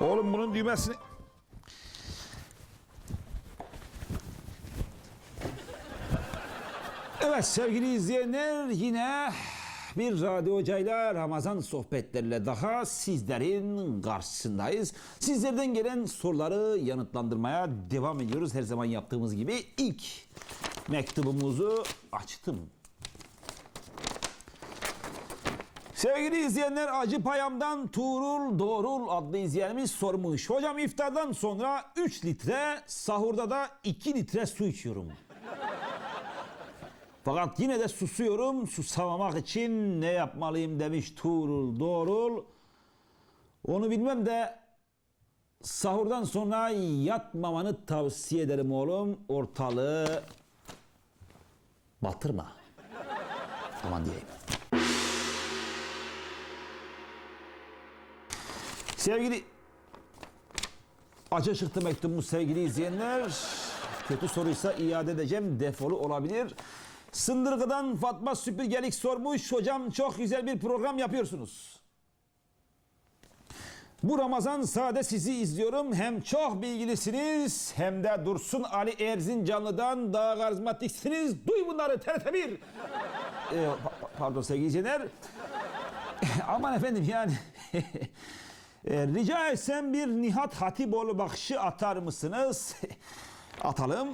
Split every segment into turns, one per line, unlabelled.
Oğlum bunun düğmesini... Evet sevgili izleyenler yine bir radyo hocayla Ramazan sohbetleriyle daha sizlerin karşısındayız. Sizlerden gelen soruları yanıtlandırmaya devam ediyoruz. Her zaman yaptığımız gibi ilk mektubumuzu açtım. Sevgili izleyenler Acı Payam'dan Tuğrul Doğrul adlı izleyenimiz sormuş. Hocam iftardan sonra 3 litre, sahurda da 2 litre su içiyorum. Fakat yine de susuyorum. Susamamak için ne yapmalıyım demiş Tuğrul Doğrul. Onu bilmem de sahurdan sonra yatmamanı tavsiye ederim oğlum. Ortalığı batırma. Aman diyeyim. Sevgili Acı çıktı mektubumuz sevgili izleyenler. Kötü soruysa iade edeceğim. Defolu olabilir. Sındırgı'dan Fatma Süpürgelik sormuş. Hocam çok güzel bir program yapıyorsunuz. Bu Ramazan sade sizi izliyorum. Hem çok bilgilisiniz hem de Dursun Ali Erzincanlı'dan daha karizmatiksiniz. Duy bunları TRT1. Ee, pa- pardon sevgili izleyenler. Aman efendim yani. Ee, rica etsem bir Nihat Hatipoğlu bakışı atar mısınız? Atalım.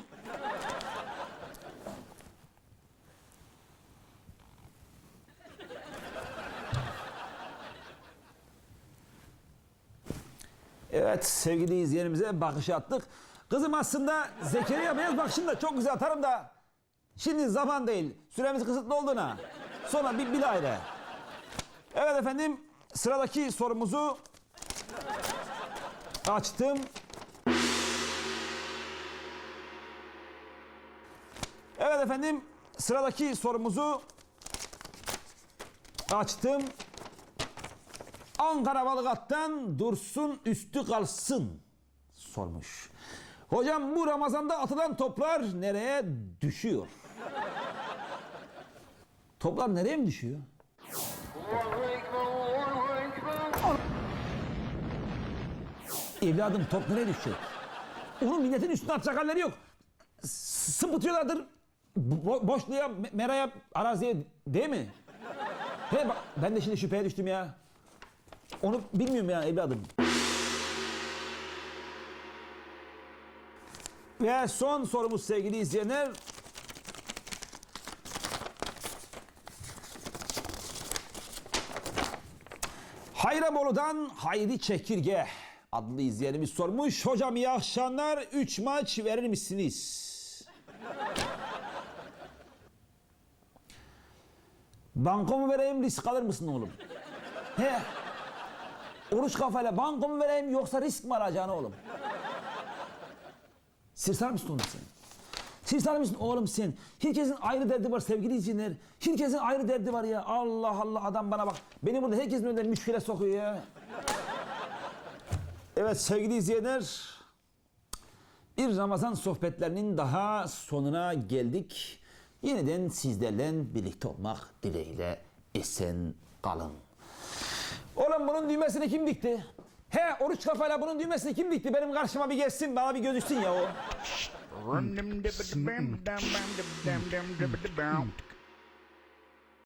Evet sevgili izleyenimize bakış attık. Kızım aslında Zekeriya Beyaz bakışını da çok güzel atarım da şimdi zaman değil. Süremiz kısıtlı olduğuna. Sonra bir, ayrı. Evet efendim sıradaki sorumuzu açtım. Evet efendim sıradaki sorumuzu açtım. Ankara Balıkat'tan Dursun Üstü Kalsın sormuş. Hocam bu Ramazan'da atılan toplar nereye düşüyor? Toplar nereye mi düşüyor? Evladım top nereye düşecek? Onun milletin üstüne atacak halleri yok. S- Sıpıtıyorlardır. Bo- boşluğa, me- meraya, araziye değil mi? He ben de şimdi şüpheye düştüm ya. Onu bilmiyorum ya evladım. Ve son sorumuz sevgili izleyenler. Hayrabolu'dan Hayri Çekirge adlı izleyenimiz sormuş. Hocam iyi akşamlar. 3 maç verir misiniz? Banko mu vereyim risk alır mısın oğlum? He. Oruç kafayla banko mu vereyim yoksa risk mi alacaksın oğlum? Sirsar mısın oğlum sen? Sirsar mısın oğlum sen? Herkesin ayrı derdi var sevgili izleyenler. Herkesin ayrı derdi var ya. Allah Allah adam bana bak. Beni burada herkesin önünden müşküle sokuyor ya. Evet sevgili izleyenler. Bir Ramazan sohbetlerinin daha sonuna geldik. Yeniden sizlerle birlikte olmak dileğiyle esen kalın. Oğlum bunun düğmesini kim dikti? He oruç kafayla bunun düğmesini kim dikti? Benim karşıma bir gelsin bana bir gözüksün ya o.